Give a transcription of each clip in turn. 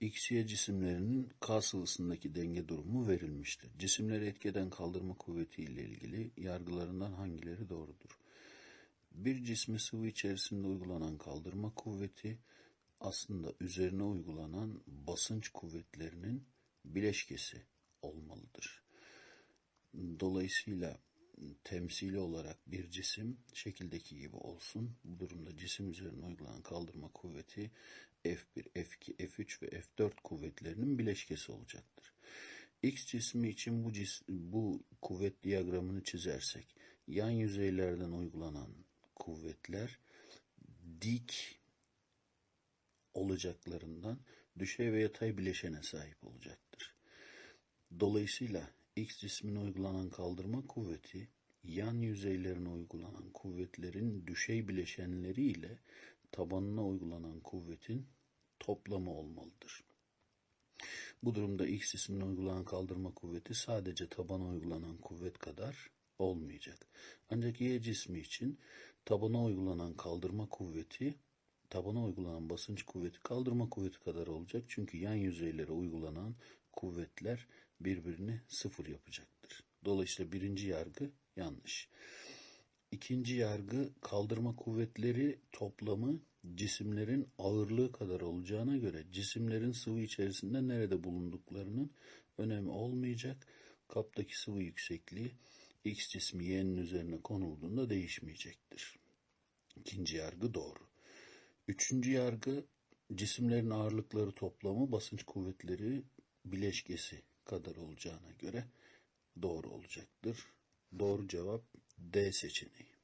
Y cisimlerinin K sıvısındaki denge durumu verilmiştir. Cisimleri etkeden kaldırma kuvveti ile ilgili yargılarından hangileri doğrudur? Bir cismi sıvı içerisinde uygulanan kaldırma kuvveti aslında üzerine uygulanan basınç kuvvetlerinin bileşkesi olmalıdır. Dolayısıyla temsili olarak bir cisim şekildeki gibi olsun. Bu durumda cisim üzerine uygulanan kaldırma kuvveti F1, F2, F3 ve F4 kuvvetlerinin bileşkesi olacaktır. X cismi için bu, cis bu kuvvet diyagramını çizersek yan yüzeylerden uygulanan kuvvetler dik olacaklarından düşey ve yatay bileşene sahip olacaktır. Dolayısıyla X cismine uygulanan kaldırma kuvveti yan yüzeylerine uygulanan kuvvetlerin düşey bileşenleri ile tabanına uygulanan kuvvetin toplamı olmalıdır. Bu durumda X cismine uygulanan kaldırma kuvveti sadece tabana uygulanan kuvvet kadar olmayacak. Ancak Y cismi için tabana uygulanan kaldırma kuvveti tabana uygulanan basınç kuvveti kaldırma kuvveti kadar olacak. Çünkü yan yüzeylere uygulanan kuvvetler birbirini sıfır yapacaktır. Dolayısıyla birinci yargı yanlış. İkinci yargı kaldırma kuvvetleri toplamı cisimlerin ağırlığı kadar olacağına göre cisimlerin sıvı içerisinde nerede bulunduklarının önemi olmayacak. Kaptaki sıvı yüksekliği X cismi Y'nin üzerine konulduğunda değişmeyecektir. İkinci yargı doğru. Üçüncü yargı cisimlerin ağırlıkları toplamı basınç kuvvetleri bileşkesi kadar olacağına göre doğru olacaktır. Doğru cevap D seçeneği.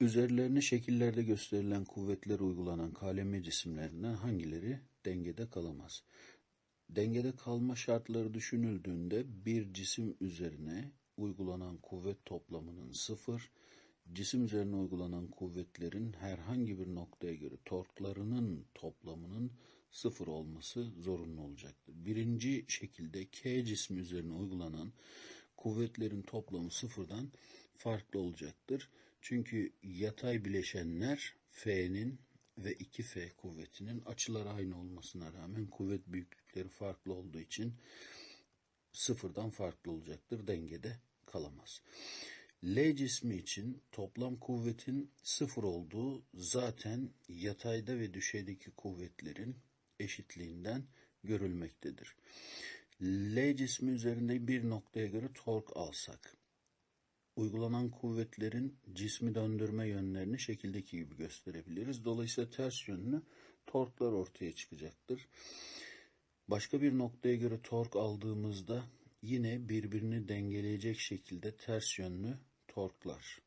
Üzerlerine şekillerde gösterilen kuvvetler uygulanan kaleme cisimlerinden hangileri dengede kalamaz? Dengede kalma şartları düşünüldüğünde bir cisim üzerine uygulanan kuvvet toplamının sıfır, cisim üzerine uygulanan kuvvetlerin herhangi bir noktaya göre torklarının toplamının sıfır olması zorunlu olacaktır. Birinci şekilde K cismi üzerine uygulanan kuvvetlerin toplamı sıfırdan farklı olacaktır. Çünkü yatay bileşenler F'nin ve 2F kuvvetinin açıları aynı olmasına rağmen kuvvet büyüklükleri farklı olduğu için sıfırdan farklı olacaktır. Dengede kalamaz. L cismi için toplam kuvvetin sıfır olduğu zaten yatayda ve düşeydeki kuvvetlerin eşitliğinden görülmektedir. L cismi üzerinde bir noktaya göre tork alsak, uygulanan kuvvetlerin cismi döndürme yönlerini şekildeki gibi gösterebiliriz. Dolayısıyla ters yönlü torklar ortaya çıkacaktır. Başka bir noktaya göre tork aldığımızda yine birbirini dengeleyecek şekilde ters yönlü torklar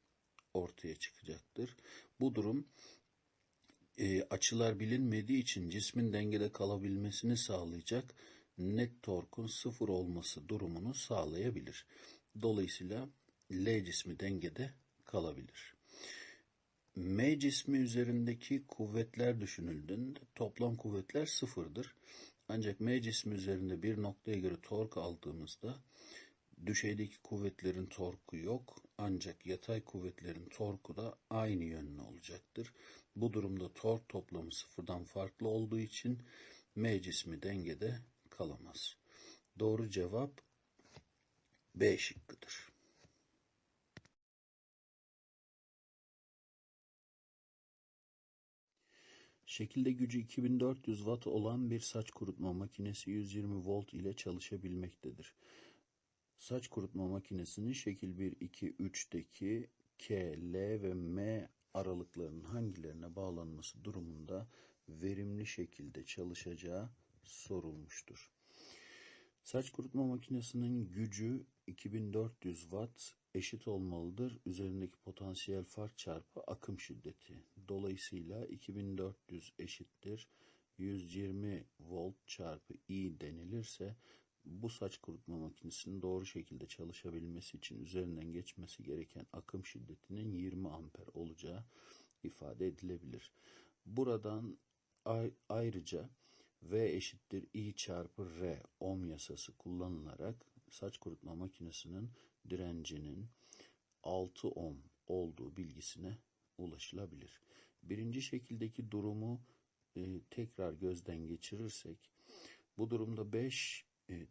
ortaya çıkacaktır. Bu durum e, açılar bilinmediği için cismin dengede kalabilmesini sağlayacak net torkun sıfır olması durumunu sağlayabilir. Dolayısıyla L cismi dengede kalabilir. M cismi üzerindeki kuvvetler düşünüldüğünde toplam kuvvetler sıfırdır. Ancak M cismi üzerinde bir noktaya göre tork aldığımızda düşeydeki kuvvetlerin torku yok ancak yatay kuvvetlerin torku da aynı yönlü olacaktır. Bu durumda tork toplamı sıfırdan farklı olduğu için M cismi dengede kalamaz. Doğru cevap B şıkkıdır. Şekilde gücü 2400 watt olan bir saç kurutma makinesi 120 volt ile çalışabilmektedir. Saç kurutma makinesinin şekil 1, 2, 3'teki K, L ve M aralıklarının hangilerine bağlanması durumunda verimli şekilde çalışacağı sorulmuştur. Saç kurutma makinesinin gücü 2400 watt eşit olmalıdır. Üzerindeki potansiyel fark çarpı akım şiddeti. Dolayısıyla 2400 eşittir 120 volt çarpı I denilirse bu saç kurutma makinesinin doğru şekilde çalışabilmesi için üzerinden geçmesi gereken akım şiddetinin 20 amper olacağı ifade edilebilir. Buradan ayrıca V eşittir I çarpı R ohm yasası kullanılarak saç kurutma makinesinin direncinin 6 ohm olduğu bilgisine ulaşılabilir. Birinci şekildeki durumu e, tekrar gözden geçirirsek bu durumda 5,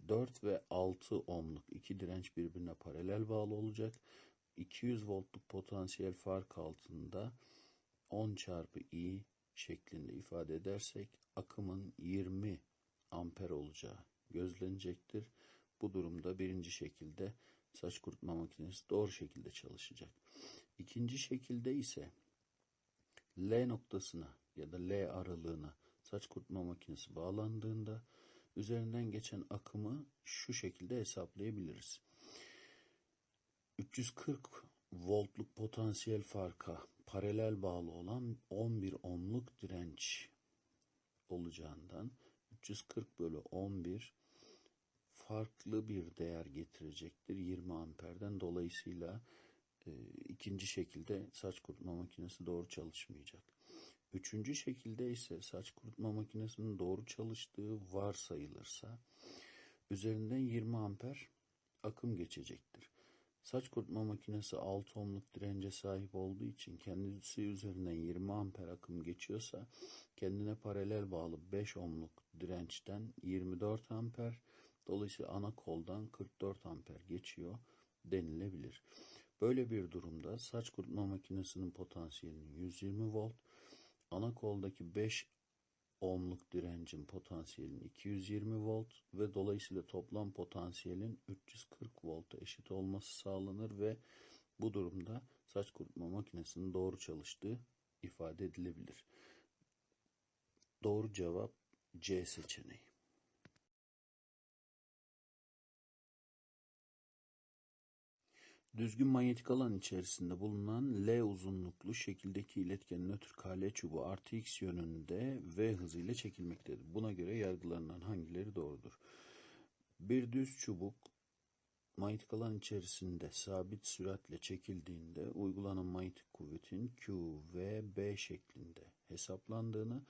4 ve 6 ohmluk iki direnç birbirine paralel bağlı olacak. 200 voltluk potansiyel fark altında 10 çarpı i şeklinde ifade edersek akımın 20 amper olacağı gözlenecektir. Bu durumda birinci şekilde saç kurutma makinesi doğru şekilde çalışacak. İkinci şekilde ise L noktasına ya da L aralığına saç kurutma makinesi bağlandığında üzerinden geçen akımı şu şekilde hesaplayabiliriz. 340 voltluk potansiyel farka paralel bağlı olan 11 ohmluk direnç olacağından 340 bölü 11 farklı bir değer getirecektir 20 amperden. Dolayısıyla e, ikinci şekilde saç kurutma makinesi doğru çalışmayacak. Üçüncü şekilde ise saç kurutma makinesinin doğru çalıştığı varsayılırsa üzerinden 20 amper akım geçecektir. Saç kurutma makinesi 6 ohmluk dirence sahip olduğu için kendisi üzerinden 20 amper akım geçiyorsa kendine paralel bağlı 5 ohmluk dirençten 24 amper dolayısıyla ana koldan 44 amper geçiyor denilebilir. Böyle bir durumda saç kurutma makinesinin potansiyelinin 120 volt, ana koldaki 5 ohmluk direncin potansiyelinin 220 volt ve dolayısıyla toplam potansiyelin 340 volta eşit olması sağlanır ve bu durumda saç kurutma makinesinin doğru çalıştığı ifade edilebilir. Doğru cevap C seçeneği. Düzgün manyetik alan içerisinde bulunan L uzunluklu şekildeki iletkenin nötr KL çubuğu artı X yönünde V hızıyla çekilmektedir. Buna göre yargılarından hangileri doğrudur? Bir düz çubuk manyetik alan içerisinde sabit süratle çekildiğinde uygulanan manyetik kuvvetin Q, V, B şeklinde hesaplandığını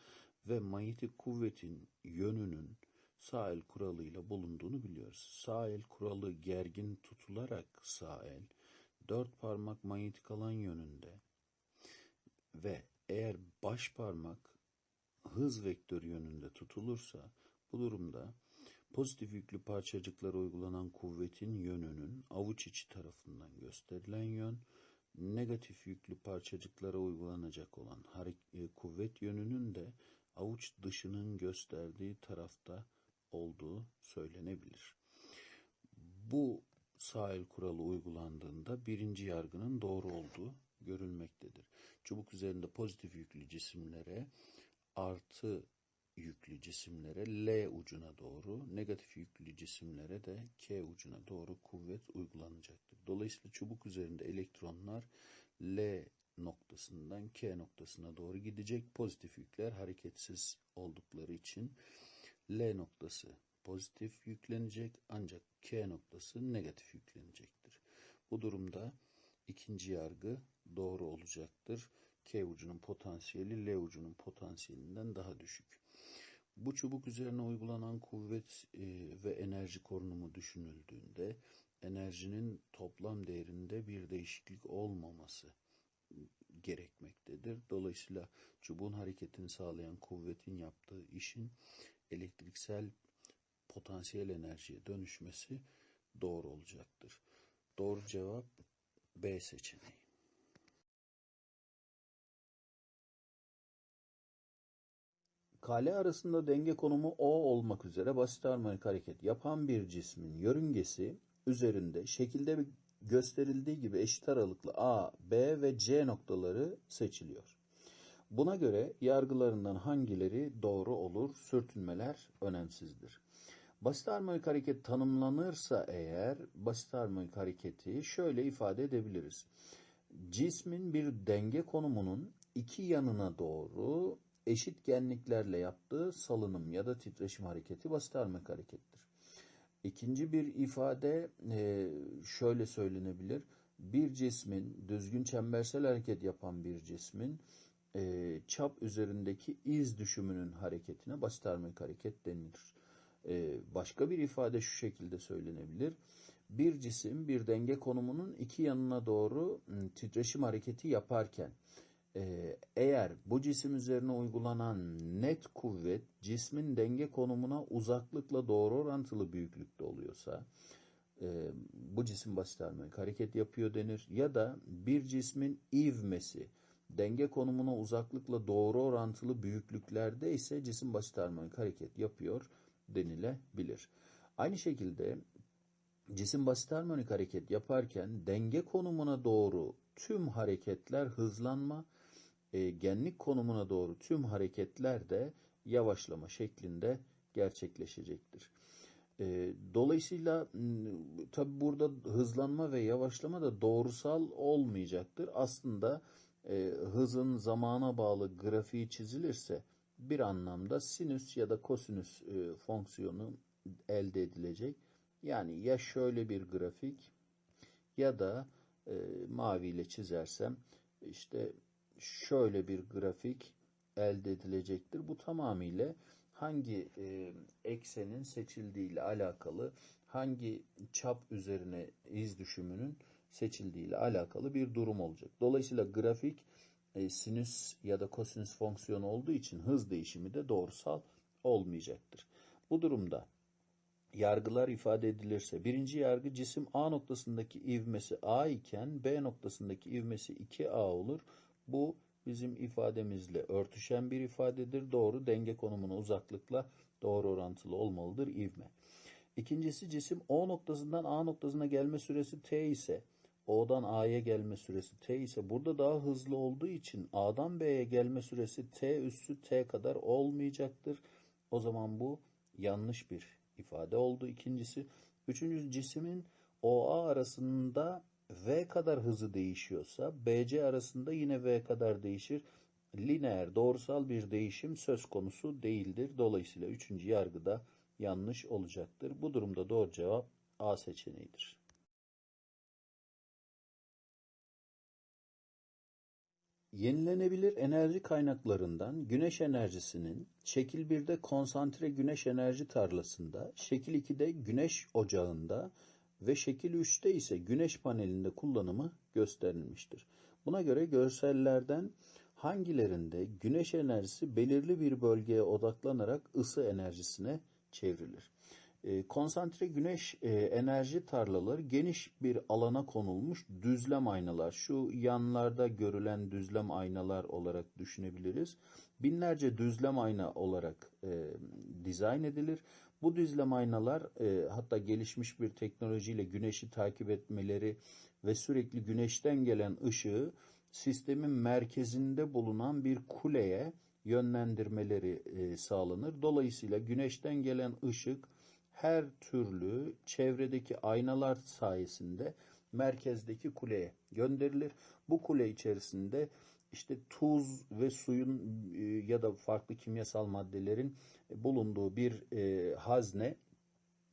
ve manyetik kuvvetin yönünün sağ el kuralıyla bulunduğunu biliyoruz. Sağ el kuralı gergin tutularak sağ el dört parmak manyetik alan yönünde ve eğer baş parmak hız vektörü yönünde tutulursa bu durumda pozitif yüklü parçacıklara uygulanan kuvvetin yönünün avuç içi tarafından gösterilen yön, negatif yüklü parçacıklara uygulanacak olan e, kuvvet yönünün de avuç dışının gösterdiği tarafta olduğu söylenebilir. Bu sahil kuralı uygulandığında birinci yargının doğru olduğu görülmektedir. Çubuk üzerinde pozitif yüklü cisimlere artı yüklü cisimlere L ucuna doğru, negatif yüklü cisimlere de K ucuna doğru kuvvet uygulanacaktır. Dolayısıyla çubuk üzerinde elektronlar L noktasından K noktasına doğru gidecek. Pozitif yükler hareketsiz oldukları için L noktası pozitif yüklenecek ancak K noktası negatif yüklenecektir. Bu durumda ikinci yargı doğru olacaktır. K ucunun potansiyeli L ucunun potansiyelinden daha düşük. Bu çubuk üzerine uygulanan kuvvet e, ve enerji korunumu düşünüldüğünde enerjinin toplam değerinde bir değişiklik olmaması gerekmektedir. Dolayısıyla çubuğun hareketini sağlayan kuvvetin yaptığı işin elektriksel potansiyel enerjiye dönüşmesi doğru olacaktır. Doğru cevap B seçeneği. Kale arasında denge konumu O olmak üzere basit harmonik hareket yapan bir cismin yörüngesi üzerinde şekilde gösterildiği gibi eşit aralıklı A, B ve C noktaları seçiliyor. Buna göre yargılarından hangileri doğru olur, sürtünmeler önemsizdir. Basit harmonik hareket tanımlanırsa eğer basit harmonik hareketi şöyle ifade edebiliriz. Cismin bir denge konumunun iki yanına doğru eşit genliklerle yaptığı salınım ya da titreşim hareketi basit harmonik harekettir. İkinci bir ifade e, şöyle söylenebilir. Bir cismin düzgün çembersel hareket yapan bir cismin e, çap üzerindeki iz düşümünün hareketine basit hareket denilir. E, başka bir ifade şu şekilde söylenebilir. Bir cisim bir denge konumunun iki yanına doğru titreşim hareketi yaparken Ee, eğer bu cisim üzerine uygulanan net kuvvet cismin denge konumuna uzaklıkla doğru orantılı büyüklükte oluyorsa e, bu cisim basit harmonik hareket yapıyor denir. Ya da bir cismin ivmesi denge konumuna uzaklıkla doğru orantılı büyüklüklerde ise cisim basit harmonik hareket yapıyor denilebilir. Aynı şekilde cisim basit harmonik hareket yaparken denge konumuna doğru tüm hareketler hızlanma, e, genlik konumuna doğru tüm hareketler de yavaşlama şeklinde gerçekleşecektir. E, dolayısıyla tabi burada hızlanma ve yavaşlama da doğrusal olmayacaktır. Aslında e, hızın zamana bağlı grafiği çizilirse bir anlamda sinüs ya da kosinüs e, fonksiyonu elde edilecek. Yani ya şöyle bir grafik ya da e, maviyle çizersem işte şöyle bir grafik elde edilecektir. Bu tamamıyla hangi e, eksenin seçildiği ile alakalı, hangi çap üzerine iz düşümünün seçildiği ile alakalı bir durum olacak. Dolayısıyla grafik e, sinüs ya da kosinüs fonksiyonu olduğu için hız değişimi de doğrusal olmayacaktır. Bu durumda yargılar ifade edilirse birinci yargı cisim A noktasındaki ivmesi A iken B noktasındaki ivmesi 2A olur. Bu bizim ifademizle örtüşen bir ifadedir. Doğru denge konumuna uzaklıkla doğru orantılı olmalıdır ivme. İkincisi cisim O noktasından A noktasına gelme süresi T ise O'dan A'ya gelme süresi T ise burada daha hızlı olduğu için A'dan B'ye gelme süresi T üssü T kadar olmayacaktır. O zaman bu yanlış bir ifade oldu. İkincisi, üçüncüsü cismin OA arasında V kadar hızı değişiyorsa BC arasında yine V kadar değişir. Lineer, doğrusal bir değişim söz konusu değildir. Dolayısıyla üçüncü yargıda yanlış olacaktır. Bu durumda doğru cevap A seçeneğidir. Yenilenebilir enerji kaynaklarından güneş enerjisinin şekil 1'de konsantre güneş enerji tarlasında, şekil 2'de güneş ocağında ve şekil 3'te ise güneş panelinde kullanımı gösterilmiştir. Buna göre görsellerden hangilerinde güneş enerjisi belirli bir bölgeye odaklanarak ısı enerjisine çevrilir? E, konsantre güneş e, enerji tarlaları geniş bir alana konulmuş düzlem aynalar. Şu yanlarda görülen düzlem aynalar olarak düşünebiliriz. Binlerce düzlem ayna olarak e, dizayn edilir. Bu düzlem aynalar e, hatta gelişmiş bir teknolojiyle güneşi takip etmeleri ve sürekli güneşten gelen ışığı sistemin merkezinde bulunan bir kuleye yönlendirmeleri e, sağlanır. Dolayısıyla güneşten gelen ışık her türlü çevredeki aynalar sayesinde merkezdeki kuleye gönderilir. Bu kule içerisinde işte tuz ve suyun e, ya da farklı kimyasal maddelerin bulunduğu bir e, hazne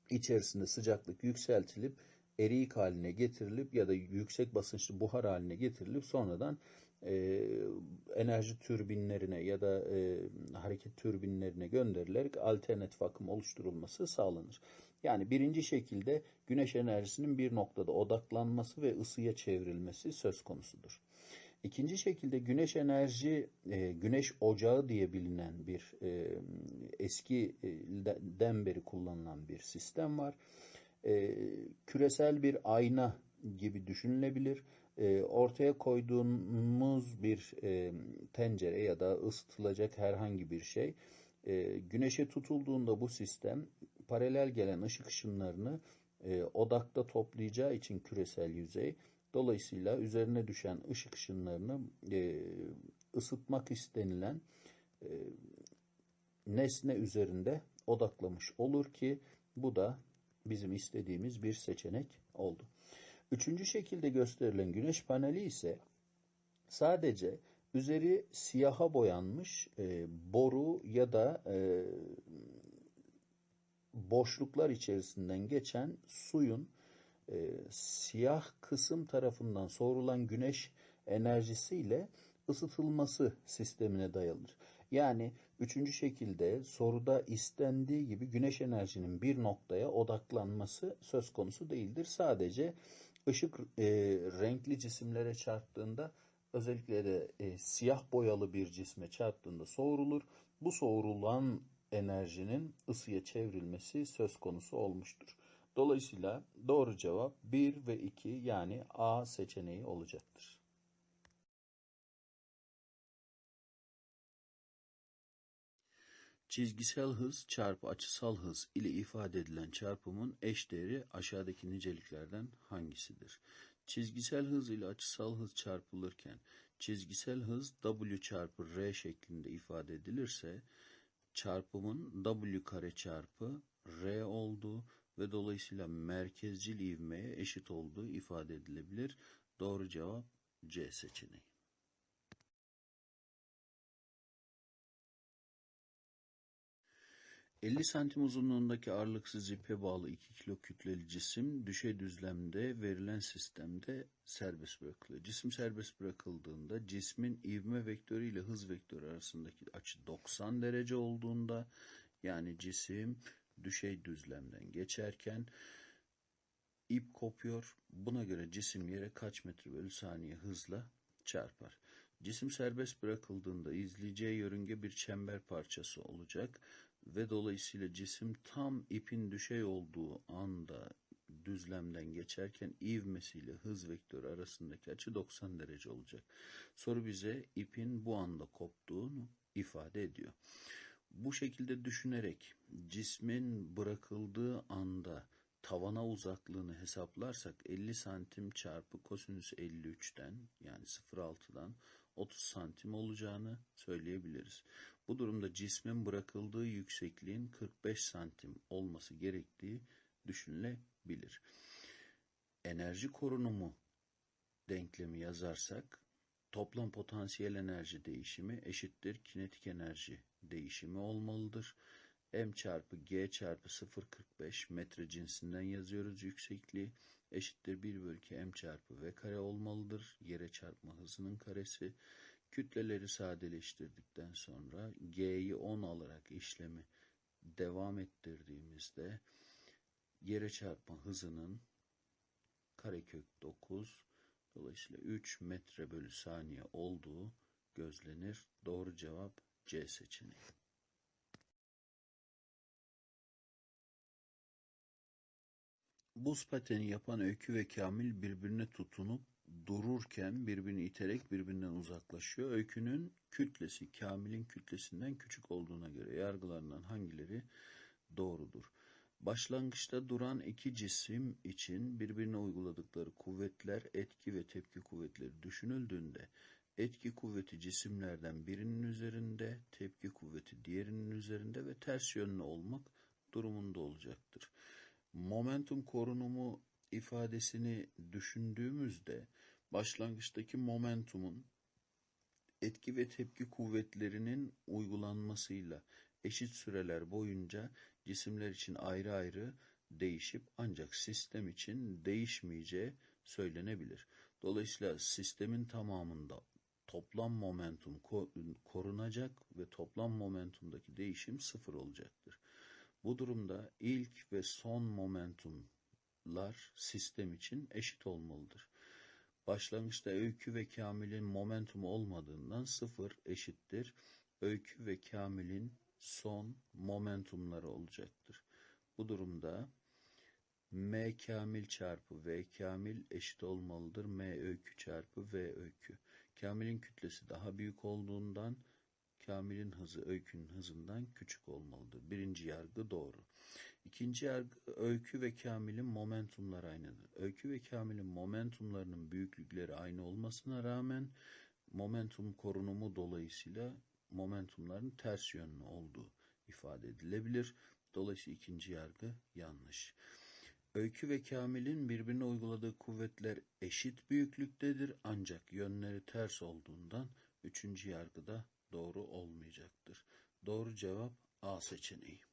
içerisinde sıcaklık yükseltilip eriyik haline getirilip ya da yüksek basınçlı buhar haline getirilip sonradan e, enerji türbinlerine ya da hareket türbinlerine gönderilerek alternatif akım oluşturulması sağlanır. Yani birinci şekilde güneş enerjisinin bir noktada odaklanması ve ısıya çevrilmesi söz konusudur. İkinci şekilde güneş enerji, e, güneş ocağı diye bilinen bir e, eskiden beri kullanılan bir sistem var. E, küresel bir ayna gibi düşünülebilir e, ortaya koyduğumuz bir e, tencere ya da ısıtılacak herhangi bir şey e, güneşe tutulduğunda bu sistem paralel gelen ışık ışınlarını e, odakta toplayacağı için küresel yüzey dolayısıyla üzerine düşen ışık ışınlarını e, ısıtmak istenilen e, nesne üzerinde odaklamış olur ki bu da bizim istediğimiz bir seçenek oldu. Üçüncü şekilde gösterilen güneş paneli ise sadece üzeri siyaha boyanmış e, boru ya da e, boşluklar içerisinden geçen suyun e, siyah kısım tarafından soğurulan güneş enerjisiyle ısıtılması sistemine dayanır. Yani üçüncü şekilde soruda istendiği gibi güneş enerjinin bir noktaya odaklanması söz konusu değildir. Sadece ışık e, renkli cisimlere çarptığında özellikle de e, siyah boyalı bir cisme çarptığında soğurulur. Bu soğurulan enerjinin ısıya çevrilmesi söz konusu olmuştur. Dolayısıyla doğru cevap 1 ve 2 yani A seçeneği olacaktır. Çizgisel hız çarpı açısal hız ile ifade edilen çarpımın eşdeğeri aşağıdaki niceliklerden hangisidir? Çizgisel hız ile açısal hız çarpılırken çizgisel hız w çarpı r şeklinde ifade edilirse çarpımın w kare çarpı r olduğu ve dolayısıyla merkezcil ivmeye eşit olduğu ifade edilebilir. Doğru cevap C seçeneği. 50 santim uzunluğundaki ağırlıksız ipe bağlı 2 kilo kütleli cisim düşey düzlemde verilen sistemde serbest bırakılıyor. Cisim serbest bırakıldığında cismin ivme vektörü ile hız vektörü arasındaki açı 90 derece olduğunda yani cisim düşey düzlemden geçerken ip kopuyor. Buna göre cisim yere kaç metre bölü saniye hızla çarpar. Cisim serbest bırakıldığında izleyeceği yörünge bir çember parçası olacak ve dolayısıyla cisim tam ipin düşey olduğu anda düzlemden geçerken ivmesiyle hız vektörü arasındaki açı 90 derece olacak. Soru bize ipin bu anda koptuğunu ifade ediyor. Bu şekilde düşünerek cismin bırakıldığı anda tavana uzaklığını hesaplarsak 50 santim çarpı kosinüs 53'ten yani 0.6'dan 30 santim olacağını söyleyebiliriz. Bu durumda cismin bırakıldığı yüksekliğin 45 santim olması gerektiği düşünülebilir. Enerji korunumu denklemi yazarsak toplam potansiyel enerji değişimi eşittir kinetik enerji değişimi olmalıdır. M çarpı G çarpı 0.45 metre cinsinden yazıyoruz yüksekliği eşittir 1 bölü 2 M çarpı V kare olmalıdır. Yere çarpma hızının karesi. Kütleleri sadeleştirdikten sonra G'yi 10 alarak işlemi devam ettirdiğimizde yere çarpma hızının karekök 9 dolayısıyla 3 metre bölü saniye olduğu gözlenir. Doğru cevap C seçeneği. Buz pateni yapan Öykü ve Kamil birbirine tutunup dururken birbirini iterek birbirinden uzaklaşıyor. Öykünün kütlesi Kamil'in kütlesinden küçük olduğuna göre yargılarından hangileri doğrudur? Başlangıçta duran iki cisim için birbirine uyguladıkları kuvvetler, etki ve tepki kuvvetleri düşünüldüğünde etki kuvveti cisimlerden birinin üzerinde, tepki kuvveti diğerinin üzerinde ve ters yönlü olmak durumunda olacaktır. Momentum korunumu ifadesini düşündüğümüzde başlangıçtaki momentumun etki ve tepki kuvvetlerinin uygulanmasıyla eşit süreler boyunca cisimler için ayrı ayrı değişip ancak sistem için değişmeyeceği söylenebilir. Dolayısıyla sistemin tamamında toplam momentum korunacak ve toplam momentumdaki değişim sıfır olacaktır. Bu durumda ilk ve son momentumlar sistem için eşit olmalıdır. Başlangıçta öykü ve kamilin momentumu olmadığından sıfır eşittir. Öykü ve kamilin son momentumları olacaktır. Bu durumda M kamil çarpı V kamil eşit olmalıdır. M öykü çarpı V öykü. Kamilin kütlesi daha büyük olduğundan kamilin hızı öykünün hızından küçük olmalıdır. Birinci yargı doğru. İkinci yargı öykü ve kamilin momentumları aynıdır. Öykü ve kamilin momentumlarının büyüklükleri aynı olmasına rağmen momentum korunumu dolayısıyla momentumların ters yönlü olduğu ifade edilebilir. Dolayısıyla ikinci yargı yanlış. Öykü ve Kamil'in birbirine uyguladığı kuvvetler eşit büyüklüktedir ancak yönleri ters olduğundan üçüncü yargıda doğru olmayacaktır. Doğru cevap A seçeneği.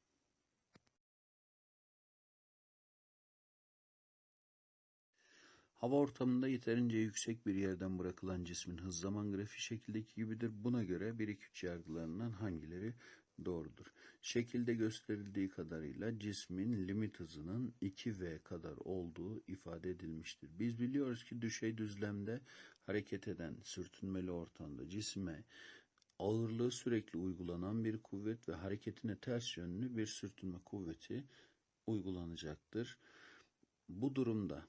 Hava ortamında yeterince yüksek bir yerden bırakılan cismin hız zaman grafiği şekildeki gibidir. Buna göre 1-2-3 yargılarından hangileri doğrudur? Şekilde gösterildiği kadarıyla cismin limit hızının 2v kadar olduğu ifade edilmiştir. Biz biliyoruz ki düşey düzlemde hareket eden sürtünmeli ortamda cisme ağırlığı sürekli uygulanan bir kuvvet ve hareketine ters yönlü bir sürtünme kuvveti uygulanacaktır. Bu durumda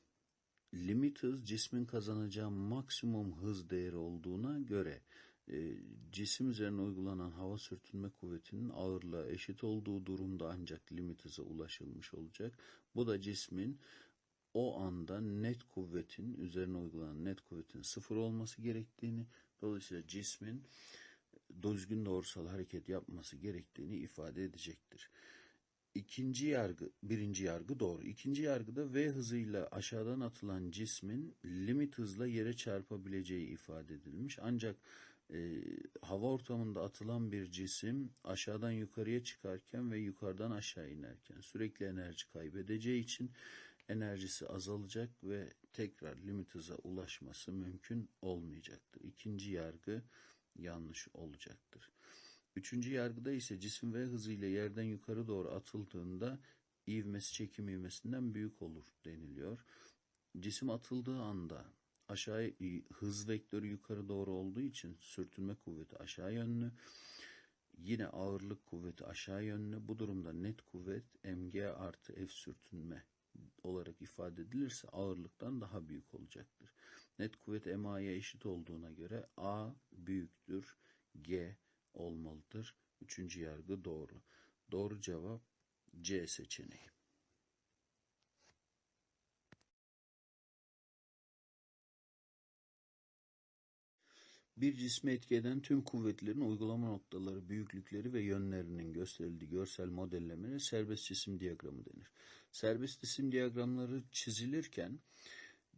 limit hız cismin kazanacağı maksimum hız değeri olduğuna göre e, cisim üzerine uygulanan hava sürtünme kuvvetinin ağırlığa eşit olduğu durumda ancak limit hıza ulaşılmış olacak. Bu da cismin o anda net kuvvetin üzerine uygulanan net kuvvetin sıfır olması gerektiğini dolayısıyla cismin düzgün doğrusal hareket yapması gerektiğini ifade edecektir. İkinci yargı, birinci yargı doğru. İkinci yargıda V hızıyla aşağıdan atılan cismin limit hızla yere çarpabileceği ifade edilmiş. Ancak e, hava ortamında atılan bir cisim aşağıdan yukarıya çıkarken ve yukarıdan aşağı inerken sürekli enerji kaybedeceği için enerjisi azalacak ve tekrar limit hıza ulaşması mümkün olmayacaktır. İkinci yargı yanlış olacaktır. Üçüncü yargıda ise cisim V hızıyla yerden yukarı doğru atıldığında ivmesi çekim ivmesinden büyük olur deniliyor. Cisim atıldığı anda aşağı hız vektörü yukarı doğru olduğu için sürtünme kuvveti aşağı yönlü. Yine ağırlık kuvveti aşağı yönlü. Bu durumda net kuvvet mg artı f sürtünme olarak ifade edilirse ağırlıktan daha büyük olacaktır. Net kuvvet MA'ya eşit olduğuna göre A büyüktür G olmalıdır. Üçüncü yargı doğru. Doğru cevap C seçeneği. Bir cisme etki tüm kuvvetlerin uygulama noktaları, büyüklükleri ve yönlerinin gösterildiği görsel modellemeye serbest cisim diyagramı denir. Serbest cisim diyagramları çizilirken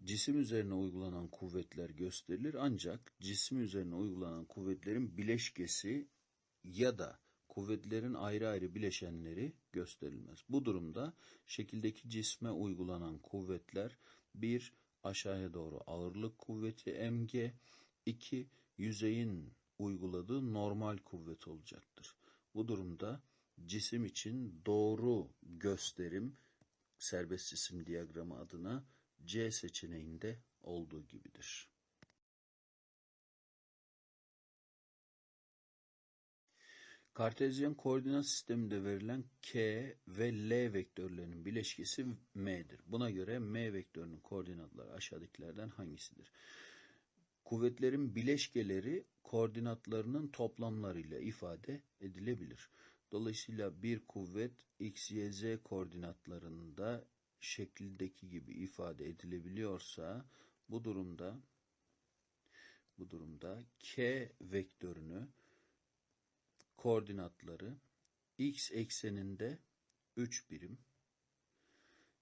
cisim üzerine uygulanan kuvvetler gösterilir ancak cisim üzerine uygulanan kuvvetlerin bileşkesi ya da kuvvetlerin ayrı ayrı bileşenleri gösterilmez. Bu durumda şekildeki cisme uygulanan kuvvetler bir aşağıya doğru ağırlık kuvveti mg, 2 yüzeyin uyguladığı normal kuvvet olacaktır. Bu durumda cisim için doğru gösterim serbest cisim diyagramı adına C seçeneğinde olduğu gibidir. Kartezyen koordinat sisteminde verilen K ve L vektörlerinin bileşkesi M'dir. Buna göre M vektörünün koordinatları aşağıdakilerden hangisidir? Kuvvetlerin bileşkeleri koordinatlarının toplamlarıyla ifade edilebilir. Dolayısıyla bir kuvvet x, y, z koordinatlarında şekildeki gibi ifade edilebiliyorsa bu durumda bu durumda k vektörünü koordinatları x ekseninde 3 birim,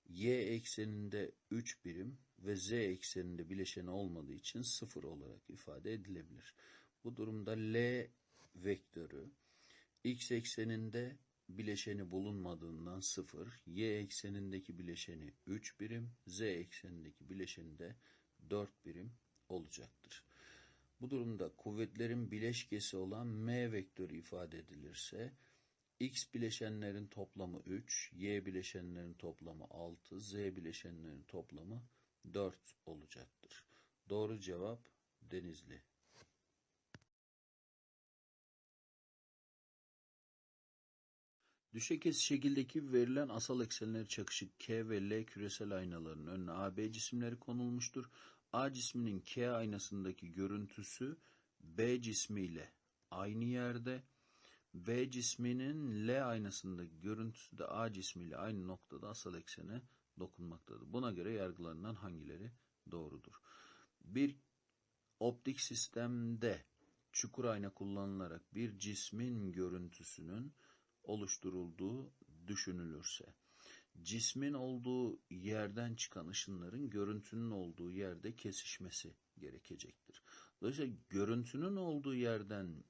y ekseninde 3 birim ve z ekseninde bileşeni olmadığı için 0 olarak ifade edilebilir. Bu durumda L vektörü x ekseninde bileşeni bulunmadığından 0, y eksenindeki bileşeni 3 birim, z eksenindeki bileşeni de 4 birim olacaktır. Bu durumda kuvvetlerin bileşkesi olan m vektörü ifade edilirse x bileşenlerin toplamı 3, y bileşenlerin toplamı 6, z bileşenlerin toplamı 4 olacaktır. Doğru cevap Denizli. Düşey şekildeki verilen asal eksenleri çakışık K ve L küresel aynalarının önüne AB cisimleri konulmuştur. A cisminin K aynasındaki görüntüsü B cismiyle aynı yerde. B cisminin L aynasındaki görüntüsü de A cismiyle aynı noktada asal eksene dokunmaktadır. Buna göre yargılarından hangileri doğrudur? Bir optik sistemde çukur ayna kullanılarak bir cismin görüntüsünün oluşturulduğu düşünülürse, cismin olduğu yerden çıkan ışınların görüntünün olduğu yerde kesişmesi gerekecektir. Dolayısıyla görüntünün olduğu yerden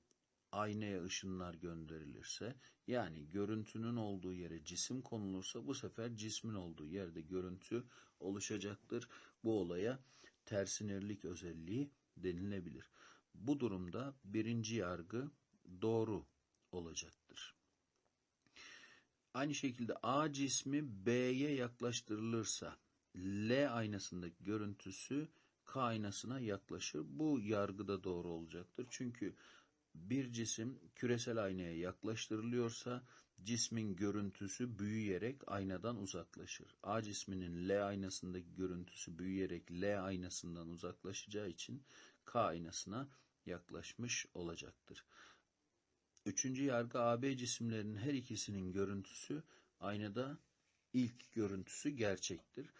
aynaya ışınlar gönderilirse, yani görüntünün olduğu yere cisim konulursa bu sefer cismin olduğu yerde görüntü oluşacaktır. Bu olaya tersinirlik özelliği denilebilir. Bu durumda birinci yargı doğru olacaktır. Aynı şekilde A cismi B'ye yaklaştırılırsa L aynasındaki görüntüsü K aynasına yaklaşır. Bu yargı da doğru olacaktır. Çünkü bir cisim küresel aynaya yaklaştırılıyorsa cismin görüntüsü büyüyerek aynadan uzaklaşır. A cisminin L aynasındaki görüntüsü büyüyerek L aynasından uzaklaşacağı için K aynasına yaklaşmış olacaktır. Üçüncü yargı AB cisimlerinin her ikisinin görüntüsü aynada ilk görüntüsü gerçektir.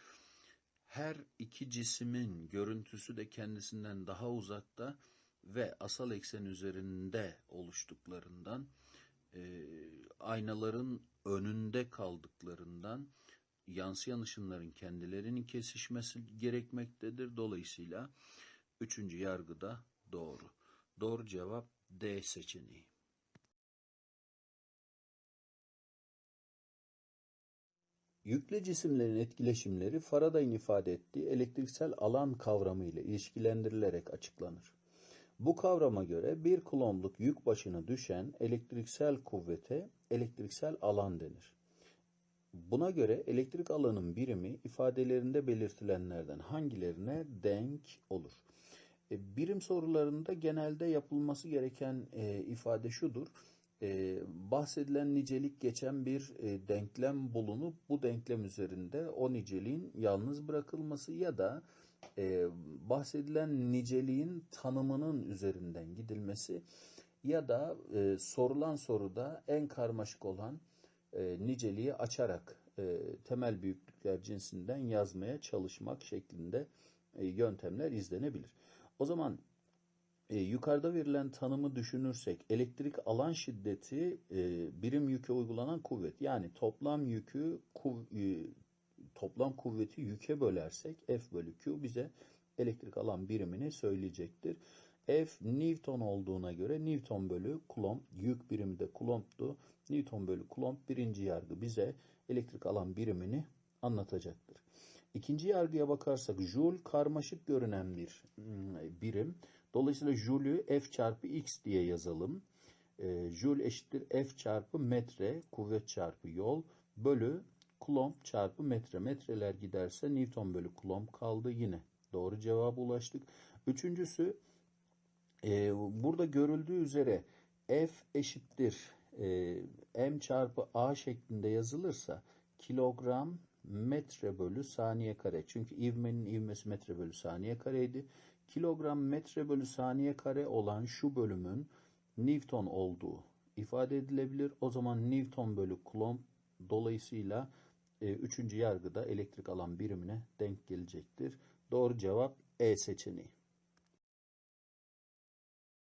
Her iki cismin görüntüsü de kendisinden daha uzakta ve asal eksen üzerinde oluştuklarından e, aynaların önünde kaldıklarından yansıyan ışınların kendilerinin kesişmesi gerekmektedir. Dolayısıyla üçüncü yargı da doğru. Doğru cevap D seçeneği. Yüklü cisimlerin etkileşimleri Faraday'ın ifade ettiği elektriksel alan kavramı ile ilişkilendirilerek açıklanır. Bu kavrama göre bir kulomluk yük başına düşen elektriksel kuvvete elektriksel alan denir. Buna göre elektrik alanın birimi ifadelerinde belirtilenlerden hangilerine denk olur? E, birim sorularında genelde yapılması gereken e, ifade şudur. E, bahsedilen nicelik geçen bir e, denklem bulunup bu denklem üzerinde o niceliğin yalnız bırakılması ya da e, bahsedilen niceliğin tanımının üzerinden gidilmesi ya da e, sorulan soruda en karmaşık olan e, niceliği açarak e, temel büyüklükler cinsinden yazmaya çalışmak şeklinde e, yöntemler izlenebilir. O zaman e, yukarıda verilen tanımı düşünürsek elektrik alan şiddeti e, birim yüke uygulanan kuvvet yani toplam yükü kuv, e, toplam kuvveti yüke bölersek F bölü Q bize elektrik alan birimini söyleyecektir. F Newton olduğuna göre Newton bölü Coulomb yük birimi de Coulomb'du. Newton bölü Coulomb birinci yargı bize elektrik alan birimini anlatacaktır. İkinci yargıya bakarsak Joule karmaşık görünen bir hmm, birim. Dolayısıyla Joule'ü F çarpı X diye yazalım. E, Joule eşittir F çarpı metre, kuvvet çarpı yol, bölü Coulomb çarpı metre. Metreler giderse Newton bölü Coulomb kaldı yine. Doğru cevaba ulaştık. Üçüncüsü e, burada görüldüğü üzere F eşittir e, M çarpı A şeklinde yazılırsa kilogram metre bölü saniye kare. Çünkü ivmenin ivmesi metre bölü saniye kareydi. Kilogram metre bölü saniye kare olan şu bölümün Newton olduğu ifade edilebilir. O zaman Newton bölü Coulomb dolayısıyla e, üçüncü yargıda elektrik alan birimine denk gelecektir. Doğru cevap E seçeneği.